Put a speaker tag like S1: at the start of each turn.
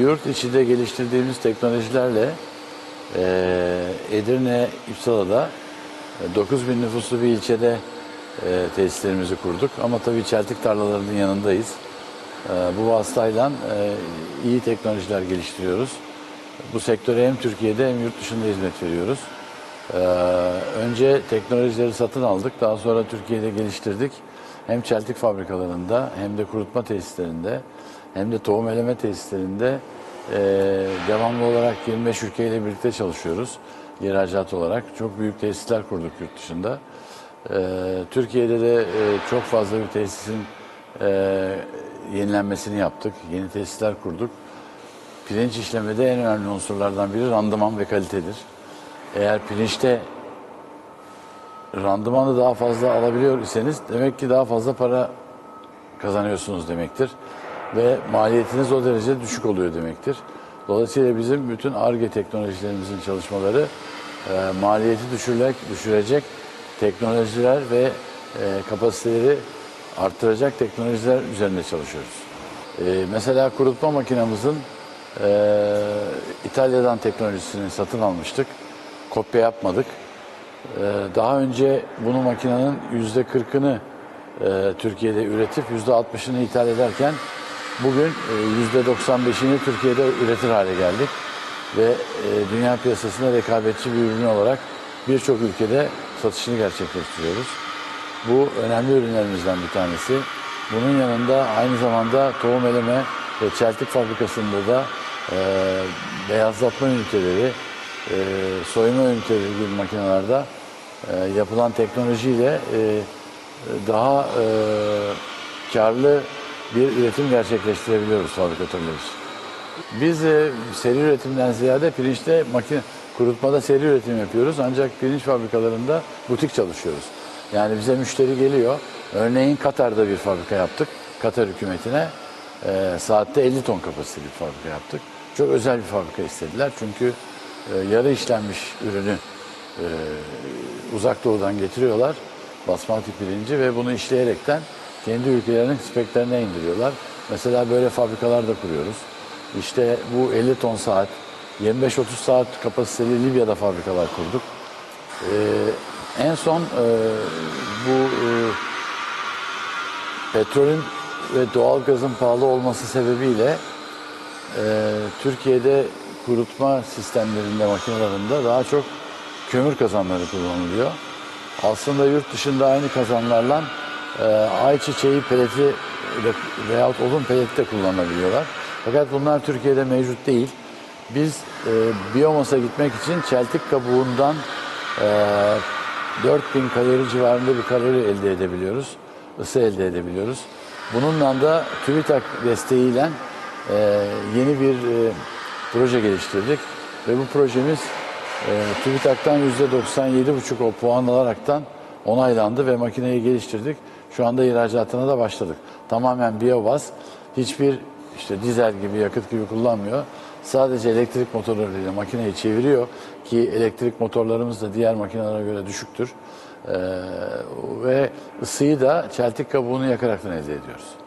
S1: Yurt içinde geliştirdiğimiz teknolojilerle eee Edirne İpsala'da e, 9 bin nüfuslu bir ilçede e, tesislerimizi kurduk. Ama tabii çeltik tarlalarının yanındayız. E, bu vasıtayla e, iyi teknolojiler geliştiriyoruz. Bu sektöre hem Türkiye'de hem yurt dışında hizmet veriyoruz. E, önce teknolojileri satın aldık. Daha sonra Türkiye'de geliştirdik. Hem çeltik fabrikalarında hem de kurutma tesislerinde hem de tohum eleme tesislerinde e, devamlı olarak 25 ülkeyle birlikte çalışıyoruz. İhracat olarak. Çok büyük tesisler kurduk yurt dışında. E, Türkiye'de de e, çok fazla bir tesisin e, yenilenmesini yaptık. Yeni tesisler kurduk. Pirinç işlemede en önemli unsurlardan biri randıman ve kalitedir. Eğer pirinçte randımanı daha fazla alabiliyor iseniz demek ki daha fazla para kazanıyorsunuz demektir. Ve maliyetiniz o derece düşük oluyor demektir. Dolayısıyla bizim bütün ARGE teknolojilerimizin çalışmaları e, maliyeti düşürerek, düşürecek teknolojiler ve e, kapasiteleri arttıracak teknolojiler üzerinde çalışıyoruz. E, mesela kurutma makinamızın e, İtalya'dan teknolojisini satın almıştık. Kopya yapmadık. Ee, Daha önce bunu makinenin yüzde kırkını e, Türkiye'de üretip yüzde altmışını ithal ederken bugün e, yüzde doksan beşini Türkiye'de üretir hale geldik ve e, dünya piyasasında rekabetçi bir ürün olarak birçok ülkede satışını gerçekleştiriyoruz. Bu önemli ürünlerimizden bir tanesi. Bunun yanında aynı zamanda tohum eleme ve çeltik fabrikasında da beyazlatma üniteleri, e, soyma üniteleri gibi makinelerde e, yapılan teknolojiyle e, daha e, karlı bir üretim gerçekleştirebiliyoruz fabrikatörler için. Biz e, seri üretimden ziyade pirinçte makine kurutmada seri üretim yapıyoruz ancak pirinç fabrikalarında butik çalışıyoruz. Yani bize müşteri geliyor. Örneğin Katar'da bir fabrika yaptık. Katar hükümetine e, saatte 50 ton kapasiteli bir fabrika yaptık. Çok özel bir fabrika istediler çünkü e, yarı işlenmiş ürünü e, uzak doğudan getiriyorlar basmati pirinci ve bunu işleyerekten kendi ülkelerinin speklerine indiriyorlar. Mesela böyle fabrikalar da kuruyoruz. İşte bu 50 ton saat, 25-30 saat kapasiteli Libya'da fabrikalar kurduk. Ee, en son e, bu e, petrolün ve doğalgazın pahalı olması sebebiyle e, Türkiye'de kurutma sistemlerinde, makinelerinde daha çok kömür kazanları kullanılıyor. Aslında yurt dışında aynı kazanlarla e, ayçiçeği peleti veyahut odun peleti de kullanabiliyorlar. Fakat bunlar Türkiye'de mevcut değil. Biz e, biyomasa gitmek için çeltik kabuğundan e, 4000 kalori civarında bir kalori elde edebiliyoruz. ısı elde edebiliyoruz. Bununla da TÜBİTAK desteğiyle e, yeni bir e, proje geliştirdik. Ve bu projemiz e, TÜBİTAK'tan %97,5 o puan alaraktan onaylandı ve makineyi geliştirdik. Şu anda ihracatına da başladık. Tamamen biyogaz. Hiçbir işte dizel gibi, yakıt gibi kullanmıyor. Sadece elektrik motorlarıyla makineyi çeviriyor ki elektrik motorlarımız da diğer makinelere göre düşüktür. Ee, ve ısıyı da çeltik kabuğunu yakaraktan elde ediyoruz.